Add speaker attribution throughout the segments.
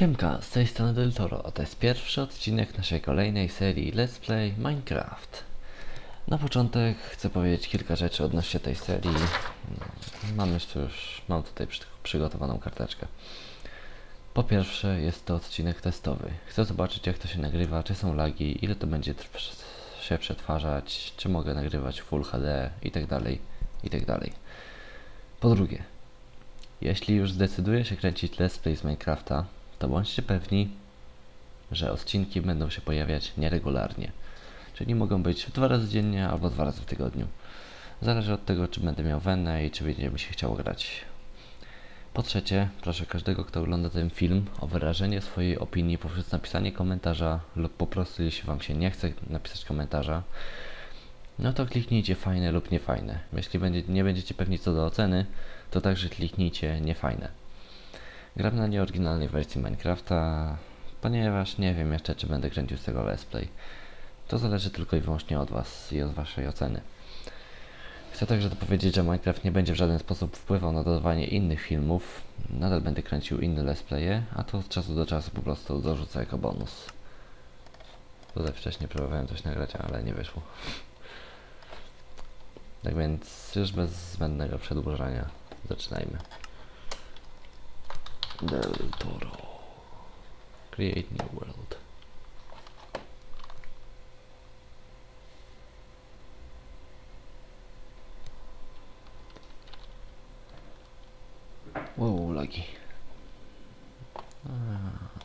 Speaker 1: Siemka, z tej strony Del Toro, a to jest pierwszy odcinek naszej kolejnej serii Let's Play Minecraft. Na początek chcę powiedzieć kilka rzeczy odnośnie tej serii. Mam jeszcze już, mam tutaj przy, przygotowaną karteczkę. Po pierwsze jest to odcinek testowy. Chcę zobaczyć jak to się nagrywa, czy są lagi, ile to będzie się przetwarzać, czy mogę nagrywać Full HD i tak dalej, i tak. Po drugie, jeśli już zdecyduję się kręcić Let's Play z Minecrafta, to bądźcie pewni, że odcinki będą się pojawiać nieregularnie. Czyli mogą być dwa razy dziennie albo dwa razy w tygodniu. Zależy od tego, czy będę miał wenę i czy będzie mi się chciało grać. Po trzecie, proszę każdego, kto ogląda ten film, o wyrażenie swojej opinii poprzez napisanie komentarza lub po prostu, jeśli Wam się nie chce napisać komentarza, no to kliknijcie fajne lub niefajne. Jeśli będzie, nie będziecie pewni co do oceny, to także kliknijcie niefajne. Gram na nieoryginalnej wersji Minecrafta, ponieważ nie wiem jeszcze, czy będę kręcił z tego let's play. To zależy tylko i wyłącznie od Was i od Waszej oceny. Chcę także dopowiedzieć, że Minecraft nie będzie w żaden sposób wpływał na dodawanie innych filmów. Nadal będę kręcił inne let's playe, a to od czasu do czasu po prostu dorzucę jako bonus. Tutaj wcześniej próbowałem coś nagrać, ale nie wyszło. Tak więc już bez zbędnego przedłużania zaczynajmy. Del Toro. Create new world. Wow, lagi.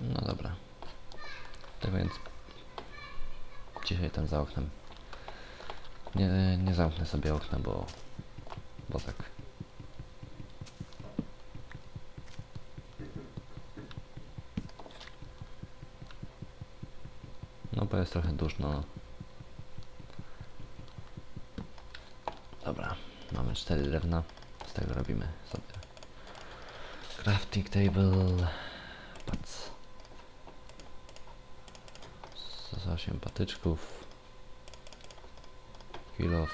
Speaker 1: No dobra. Tak więc dzisiaj tam za oknem. Nie, nie zamknę sobie okna, bo, bo tak. No bo jest trochę duszno. Dobra, mamy cztery drewna. Z tego robimy sobie crafting table. Pac. Z 8 patyczków. Kilof.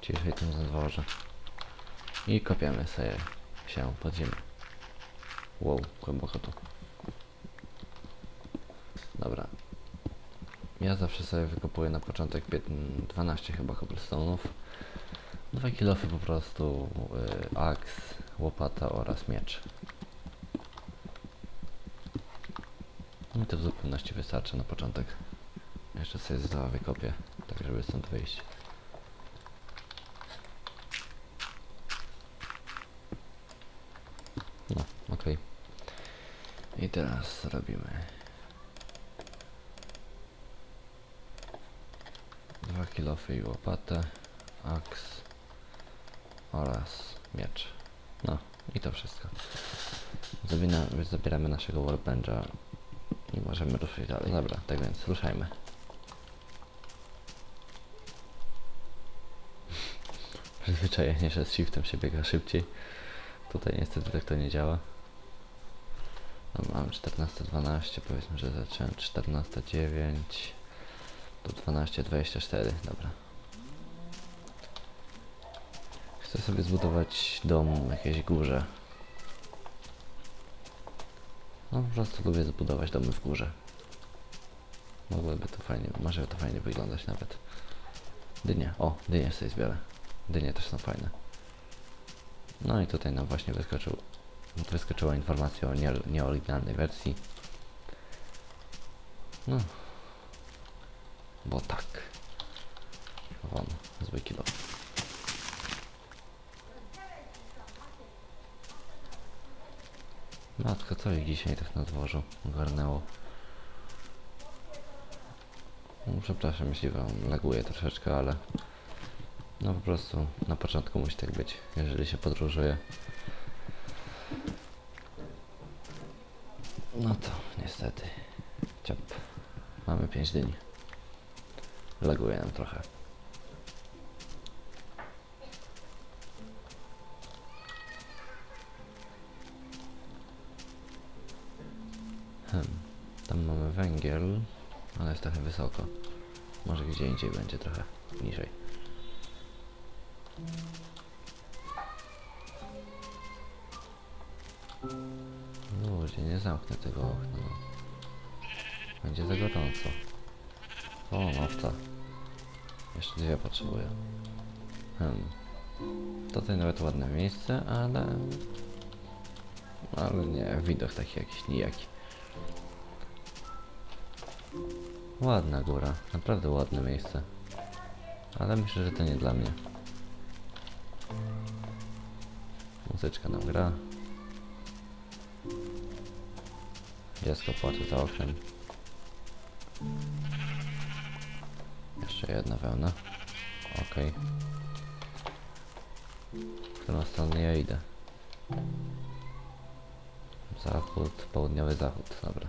Speaker 1: Ciszej tym zadworze. I kopiemy sobie się pod ziemię. Wow, głęboko tu. Dobra. Ja zawsze sobie wykopuję na początek piętn- 12 chyba cobblestone'ów. Dwa kilofy po prostu, y, aks, łopata oraz miecz. Mi to w zupełności wystarczy na początek. Jeszcze sobie za wykopię, tak żeby stąd wyjść. No, okej. I teraz robimy dwa kilofy i łopatę, aks oraz miecz. No i to wszystko. Zabieramy naszego workbencha i możemy ruszyć dalej. Dobra, tak więc ruszajmy. Przyzwyczajenie, że z shiftem się biega szybciej. Tutaj niestety tak to nie działa. No, mam 14.12, powiedzmy, że zacząłem 14.09 do 12.24, dobra. Chcę sobie zbudować dom w jakiejś górze. No po prostu lubię zbudować domy w górze. Mogłoby to fajnie, może to fajnie wyglądać nawet. Dynie, o, dynie sobie zbiorę. Dynie też są fajne. No i tutaj nam właśnie wyskoczył, wyskoczyła informacja o nie, nieoryginalnej wersji. No. Bo tak. Won, zły kilo. Matko, co ich dzisiaj tak na dworzu ogarnęło? No, przepraszam, jeśli wam laguje troszeczkę, ale no po prostu na początku musi tak być, jeżeli się podróżuje. No to niestety. Ciap. Mamy 5 dni. Laguje nam trochę. Hmm. Tam mamy węgiel, ale jest trochę wysoko. Może gdzie indziej będzie trochę niżej. Ludzie, nie zamknę tego okna. Będzie za gorąco. O, nowca. Jeszcze dwie potrzebuję. Hmm. Tutaj nawet ładne miejsce, ale... Ale nie, widok taki jakiś nijaki. Ładna góra, naprawdę ładne miejsce. Ale myślę, że to nie dla mnie. Muzyczka nam gra. Dziecko płacze za oknem. Jeszcze jedna wełna. Okej. W którą stronę ja idę? Zachód, południowy zachód, dobra.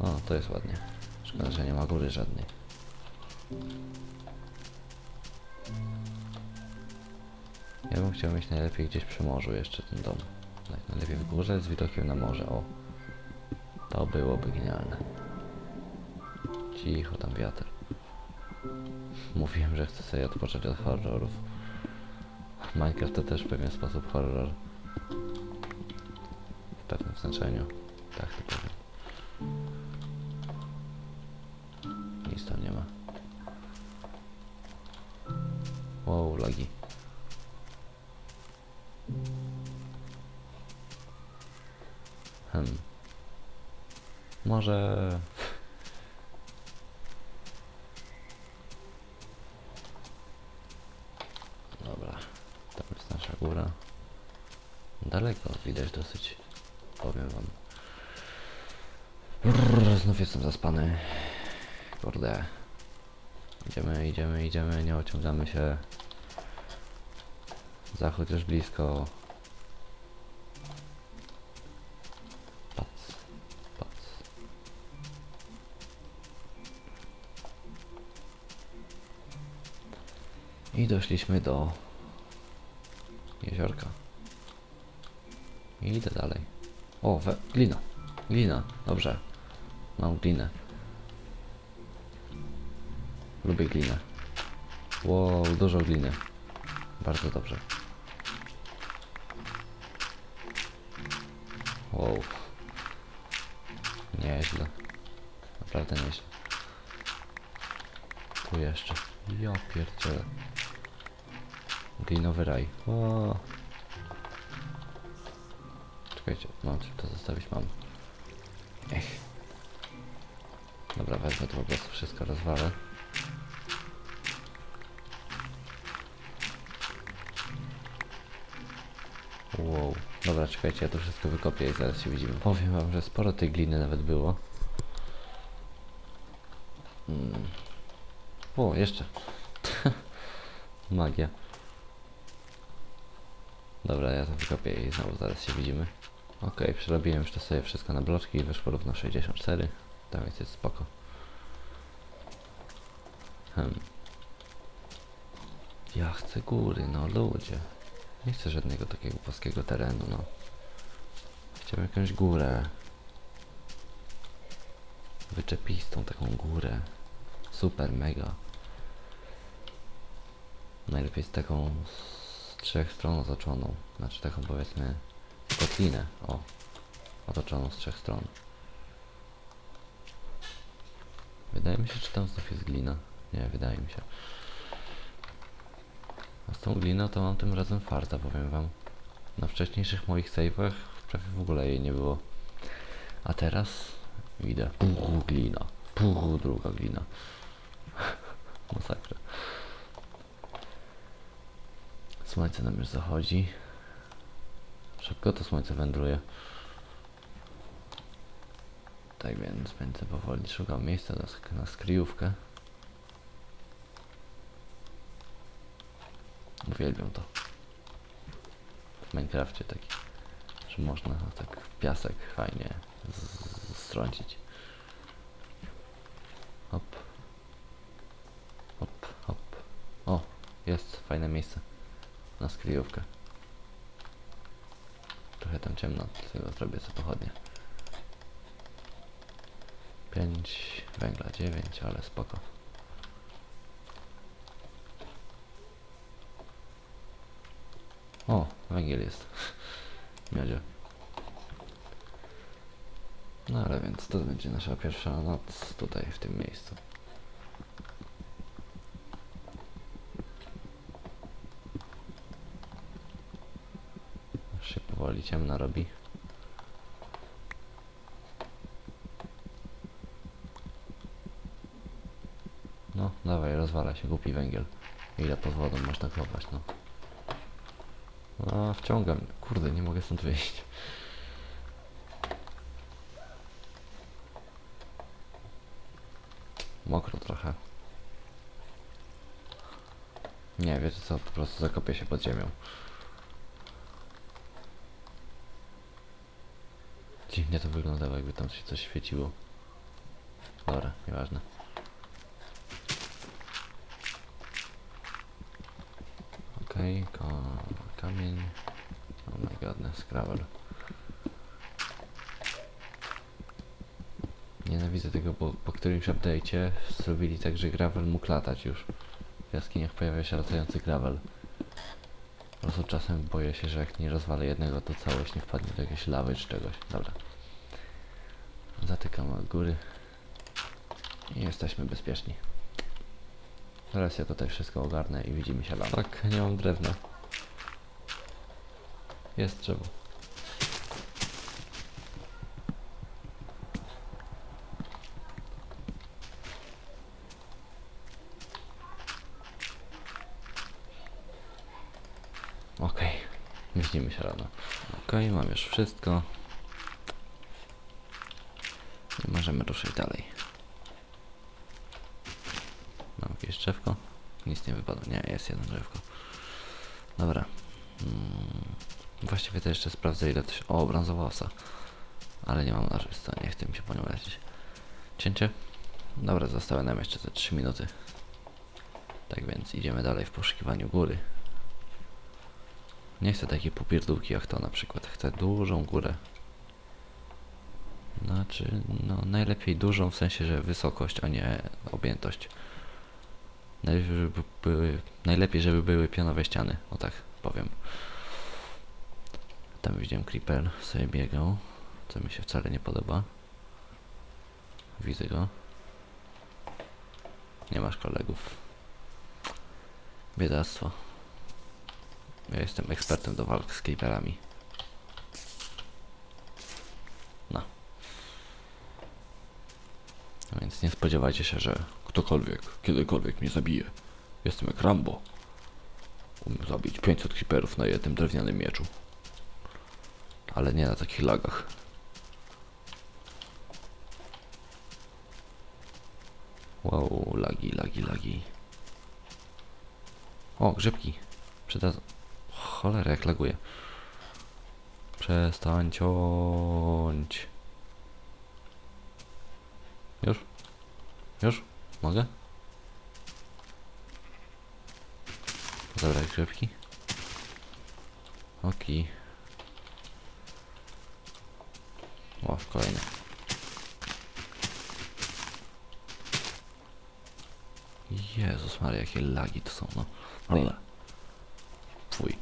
Speaker 1: O, to jest ładnie. Szkoda, że nie ma góry żadnej. Ja bym chciał mieć najlepiej gdzieś przy morzu jeszcze ten dom. Tak, najlepiej w górze z widokiem na morze, o. To byłoby genialne. Cicho, tam wiatr. Mówiłem, że chcę sobie odpocząć od horrorów. Minecraft to też w pewien sposób horror. W pewnym znaczeniu. Tak to powiem. Nic tam nie ma. Wow, lagi. Hmm. Może... Dobra, tam jest nasza góra. Daleko widać dosyć, powiem wam. Brrr, znów jestem zaspany. Kurde. Idziemy, idziemy, idziemy, nie ociągamy się. Zachód już blisko. Pac, pac. I doszliśmy do jeziorka. I idę dalej. O, we, glina. Glina, dobrze. Mam glinę. Lubię glinę. Wow, dużo gliny. Bardzo dobrze. Wow. Nieźle. Naprawdę nieźle. Tu jeszcze. Ja pierdzielę. Glinowy raj. O. Czekajcie, mam czy to zostawić? Mam. Ech. Dobra, wezmę to po prostu wszystko rozwalę. Wow. Dobra, czekajcie, ja to wszystko wykopię i zaraz się widzimy. Powiem wam, że sporo tej gliny nawet było. Hmm. O, jeszcze. Magia. Dobra, ja to wykopię i znowu zaraz się widzimy. Okej, przerobiłem już to sobie wszystko na bloczki i wyszło równo 64. Tak więc jest spoko. Hmm. Ja chcę góry, no ludzie. Nie chcę żadnego takiego płaskiego terenu, no. Chciałbym jakąś górę. Wyczepistą taką górę. Super, mega. Najlepiej z taką z trzech stron otoczoną. Znaczy taką powiedzmy kotlinę, o. Otoczoną z trzech stron. Wydaje mi się, czy tam znów jest glina. Nie, wydaje mi się. A z tą gliną to mam tym razem farta, powiem wam. Na wcześniejszych moich save'ach prawie w ogóle jej nie było. A teraz idę. Puchu glina. Puchu druga glina. Masakra. Słońce nam już zachodzi. Szybko to słońce wędruje. Tak więc będę powoli szukał miejsca na, na skryjówkę. Uwielbiam to. W Minecrafcie taki, że można tak piasek fajnie strącić. Hop. Hop, hop. O, jest fajne miejsce na skryjówkę trochę tam ciemno, tylko zrobię co pochodnie. 5 węgla, 9, ale spoko. O, węgiel jest. Miodzie. No ale więc to będzie nasza pierwsza noc tutaj w tym miejscu. Się powoli ciemno robi. No, dawaj, rozwala się głupi węgiel. Ile pod wodą można kopać, no. A, wciągam. Kurde, nie mogę stąd wyjść. Mokro trochę. Nie, wiecie co, po prostu zakopię się pod ziemią. Dziwnie to wyglądało, jakby tam się coś świeciło. Dobra, nieważne. Okej, ko kamień. Oh my godness, gravel. Nienawidzę tego, bo po którymś update'cie zrobili tak, że gravel mógł latać już. W jaskiniach pojawia się latający gravel. Po prostu czasem boję się, że jak nie rozwalę jednego, to całość nie wpadnie do jakiejś lawy czy czegoś. Dobra. Zatykam od góry. I jesteśmy bezpieczni. Teraz ja tutaj wszystko ogarnę i widzimy się lama. Tak, nie mam drewna. Jest drzewo. Okej, widzimy się rano. Okej, mam już wszystko. I możemy ruszyć dalej. Mam jakieś drzewko? Nic nie wypadło. Nie, jest jedno drzewko. Dobra. Mm, właściwie to jeszcze sprawdzę ile to się... O, brązowa osa. Ale nie mam narzysta, nie chcę mi się po nią lecieć. Cięcie? Dobra, zostały nam jeszcze te 3 minuty. Tak więc idziemy dalej w poszukiwaniu góry. Nie chcę takiej popierdółki jak to na przykład. Chcę dużą górę. Znaczy, no najlepiej dużą w sensie, że wysokość, a nie objętość. Najlepiej, żeby były, najlepiej, żeby były pionowe ściany, o tak powiem. Tam widziałem creeper sobie biegał, co mi się wcale nie podoba. Widzę go. Nie masz kolegów. Biedactwo. Ja jestem ekspertem do walk z creeperami. No. A Więc nie spodziewajcie się, że ktokolwiek, kiedykolwiek mnie zabije. Jestem jak Rambo. Umiem zabić 500 creeperów na jednym drewnianym mieczu. Ale nie na takich lagach. Wow, lagi, lagi, lagi. O, grzybki. Przyda... Cholera, jak laguje. Przestań ciąć. Już? Już? Mogę? Zabrać grzybki? Oki. O, kolejne. Jezus Maria, jakie lagi to są, no. Ale. Twój.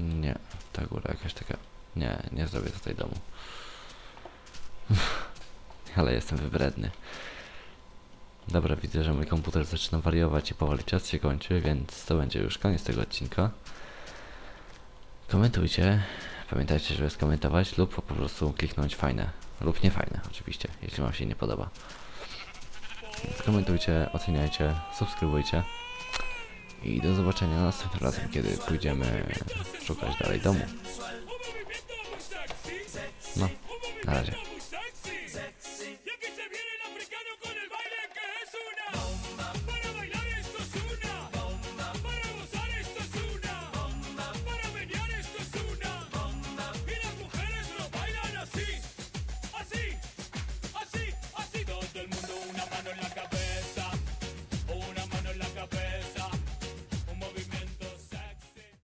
Speaker 1: Nie, ta góra jakaś taka... Nie, domu. Ale jestem wybredny. Dobra, widzę, że mój komputer zaczyna wariować i powoli czas się kończy, więc to będzie już koniec tego odcinka. Komentujcie. Pamiętajcie, żeby skomentować lub po prostu kliknąć fajne. Lub nie fajne, oczywiście, jeśli wam się nie podoba. Więc komentujcie, oceniajcie, subskrybujcie. I do zobaczenia następnym razem, kiedy pójdziemy szukać dalej domu. No, na razie.